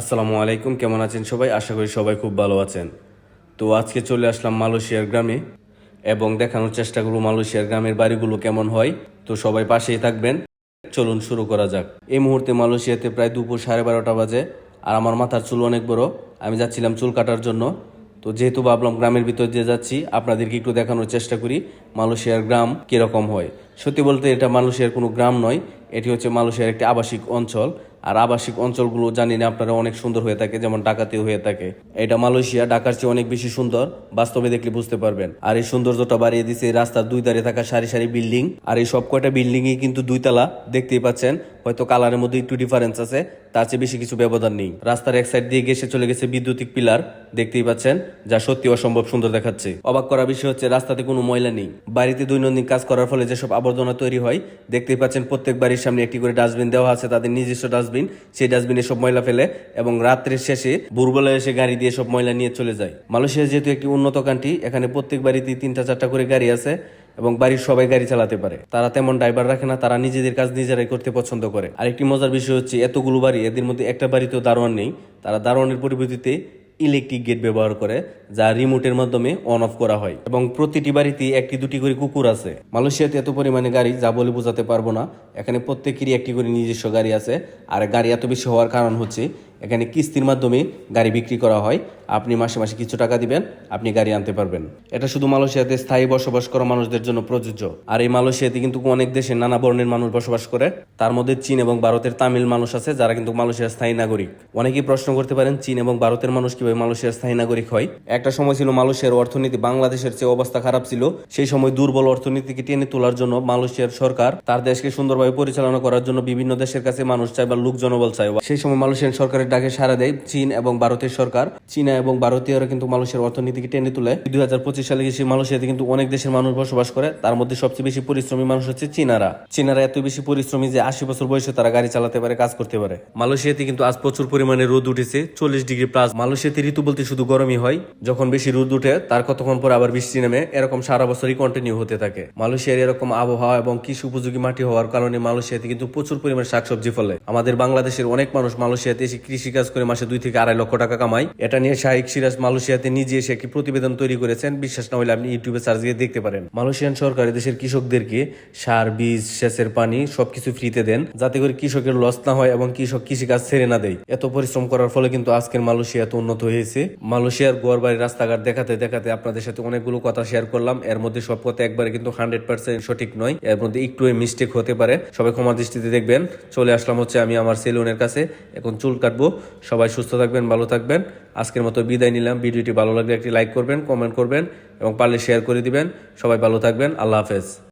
আসসালামু আলাইকুম, কেমন আছেন সবাই? আশা করি সবাই খুব ভালো আছেন। তো আজকে চলে আসলাম মালয়েশিয়ার গ্রামে এবং দেখানোর চেষ্টা করব মালয়েশিয়ার গ্রামের বাড়িগুলো কেমন হয়। তো সবাই পাশেই থাকবেন। চলুন শুরু করা যাক। এই মুহূর্তে মালয়েশিয়াতে প্রায় দুপুর সাড়ে বারোটা বাজে আর আমার মাথার চুল অনেক বড়। আমি যাচ্ছিলাম চুল কাটার জন্য। তো যেহেতু ভাবলাম গ্রামের ভিতর দিয়ে যাচ্ছি, আপনাদেরকে একটু দেখানোর চেষ্টা করি মালয়েশিয়ার গ্রাম কীরকম হয়। সত্যি বলতে এটা মালয়েশিয়ার কোনো গ্রাম নয়, এটি হচ্ছে মালয়েশিয়ার একটি আবাসিক অঞ্চল। আর আবাসিক অঞ্চলগুলো জানি না, আপনারা অনেক সুন্দর হয়ে থাকে, যেমন ডাকাতি হয়ে থাকে। এটা মালয়েশিয়া, ঢাকার চেয়ে অনেক বেশি সুন্দর, বাস্তবে দেখলে বুঝতে পারবেন। আর এই সৌন্দর্যটা বাড়িয়ে দিছে রাস্তার দুই ধারে থাকা সারি সারি বিল্ডিং, আর এই সব কয়টা বিল্ডিংই কিন্তু দুইতলা, দেখতেই পাচ্ছেন। হয়তো কালারের মধ্যে একটু ডিফারেন্স আছে, তার চেয়ে বেশি কিছু ব্যবধান নেই। রাস্তার এক সাইড দিয়ে গেছে চলে গেছে বিদ্যুতিক পিলার দেখতেই পাচ্ছেন, যা সত্যি অসম্ভব সুন্দর দেখাচ্ছে। অবাক করা বিষয় হচ্ছে, রাস্তাতে কোনো ময়লা নেই। বাড়িতে দৈনন্দিন কাজ করার ফলে যেসব আবর্জনা তৈরি হয়, দেখতেই পাচ্ছেন প্রত্যেক বাড়ির সামনে একটি করে ডাস্টবিন দেওয়া আছে, তাদের নিজস্ব ডাস্টবিন সেই ডাস্টবিনে সব ময়লা ফেলে এবং রাত্রের শেষে ভোরবেলা এসে গাড়ি দিয়ে সব ময়লা নিয়ে চলে যায়। মালয়েশিয়া যেহেতু একটি উন্নত কান্ট্রি এখানে প্রত্যেক বাড়িতে তিনটা চারটা করে গাড়ি আছে। এবং বাড়ির সবাই গাড়ি চালাতে পারে। তারা তেমন ড্রাইভার রাখে না, তারা নিজেদের কাজ নিজেরাই করতে পছন্দ করে। আরেকটি মজার বিষয় হচ্ছে, এতগুলো বাড়ি, এদের মধ্যে একটা বাড়িতেও দারোয়ান নেই, তারা দারোয়ানের পরিবর্তিতে ইলেকট্রিক গেট ব্যবহার করে, যা রিমোটের মাধ্যমে অন অফ করা হয়। এবং প্রতিটি বাড়িতে একটি, দুটি করে কুকুর আছে। মালয়েশিয়াতে এত পরিমাণে গাড়ি, যা বলে বোঝাতে পারব না। এখানে প্রত্যেকেরই একটি করে নিজস্ব গাড়ি আছে। আর গাড়ি এত বেশি হওয়ার কারণ হচ্ছে এখানে কিস্তির মাধ্যমে গাড়ি বিক্রি করা হয়। আপনি মাসে মাসে কিছু টাকা দিবেন, আপনি গাড়ি আনতে পারবেন। এটা শুধু মালয়েশিয়াতে স্থায়ী বসবাস করা মানুষদের জন্য প্রযোজ্য। আর এই মালয়েশিয়াতে কিন্তু অনেক দেশে নানা বর্ণের মানুষ বসবাস করে। তার মধ্যে চীন এবং ভারতের তামিল মানুষ আছে, যারা কিন্তু মালয়েশিয়ার স্থায়ী নাগরিক। অনেকেই প্রশ্ন করতে পারেন, চীন এবং ভারতের মানুষ কীভাবে মালয়েশিয়ার স্থায়ী নাগরিক হয়? একটা সময় ছিল মালয়েশিয়ার অর্থনীতি বাংলাদেশের চেয়ে অবস্থা খারাপ ছিল। সেই সময় দুর্বল অর্থনীতিকে টেনে তোলার জন্য মালয়েশিয়ার সরকার তার দেশকে সুন্দরভাবে পরিচালনা করার জন্য বিভিন্ন দেশের কাছে মানুষ চায় বা লোক জনবল চায়। সেই সময় মালয়েশিয়ান সরকারের ডাকে সাড়া দেয় চীন এবং ভারতের সরকার। চীনা এবং ভারতীয়রা কিন্তু মালয়েশিয়ার অর্থনীতিকে টেনে তুলে। দুই হাজার পঁচিশ সালে এসে মালয়েশিয়াতে কিন্তু অনেক দেশের মানুষ বসবাস করে। তার মধ্যে সবচেয়ে বেশি পরিশ্রমী মানুষ হচ্ছে চীনারা। চীনারা এত বেশি পরিশ্রমী যে আশি বছর বয়সে তারা গাড়ি চালাতে পারে, কাজ করতে পারে। মালয়েশিয়াতে কিন্তু আজ প্রচুর পরিমাণে রোদ উঠেছে, চল্লিশ ডিগ্রি প্লাস মালয়েশিয়াতে ঋতু বলতে শুধু গরমই হয়, যখন বেশি রোদ উঠে তার কতক্ষণ পর আবার বৃষ্টি নেমে এরকম সারা বছরই কন্টিনিউ হতে থাকে। মালয়েশিয়ার এরকম আবহাওয়া এবং কৃষি উপযোগী মাটি হওয়ার কারণে মালয়েশিয়াতে কিন্তু প্রচুর পরিমাণে শাকসবজি ফলে। আমাদের বাংলাদেশের অনেক মানুষ মালয়েশিয়াতে এসে কৃষি কাজ করে মাসে দুই থেকে আড়াই লক্ষ টাকা কামায় এটা নিয়ে শাহিক সিরাজ মালয়েশিয়াতে নিজে এসে একটি প্রতিবেদন তৈরি করেছেন। বিশ্বাস না হলে আপনি ইউটিউবে সার্চ দিয়ে দেখতে পারেন। মালয়েশিয়ান সরকার দেশের কৃষকদেরকে সার, বীজ, সেচের পানি সবকিছু ফ্রিতে দেন, যাতে করে কৃষকের লস না হয় এবং কৃষক কৃষিকাজ ছেড়ে না দেয়। এত পরিশ্রম করার ফলে কিন্তু আজকের মালয়েশিয়া এত উন্নত হয়েছে। মালয়েশিয়ার গোয়ার বাড়ির রাস্তাঘাট দেখাতে দেখাতে আপনাদের সাথে অনেকগুলো কথা শেয়ার করলাম। এর মধ্যে সব কথা একবারে কিন্তু হান্ড্রেড পার্সেন্ট সঠিক নয়। এর মধ্যে একটু মিস্টেক হতে পারে। সবাই ক্ষমা দৃষ্টিতে দেখবেন। চলে আসলাম হচ্ছে আমি আমার সেলুনের কাছে। এখন চুল কাটবো। সবাই সুস্থ থাকবেন, ভালো থাকবেন। আজকের মতো বিদায় নিলাম। ভিডিওটি ভালো লাগলে একটি লাইক করবেন কমেন্ট করবেন এবং পারলে শেয়ার করে দিবেন। সবাই ভালো থাকবেন। আল্লাহ হাফেজ।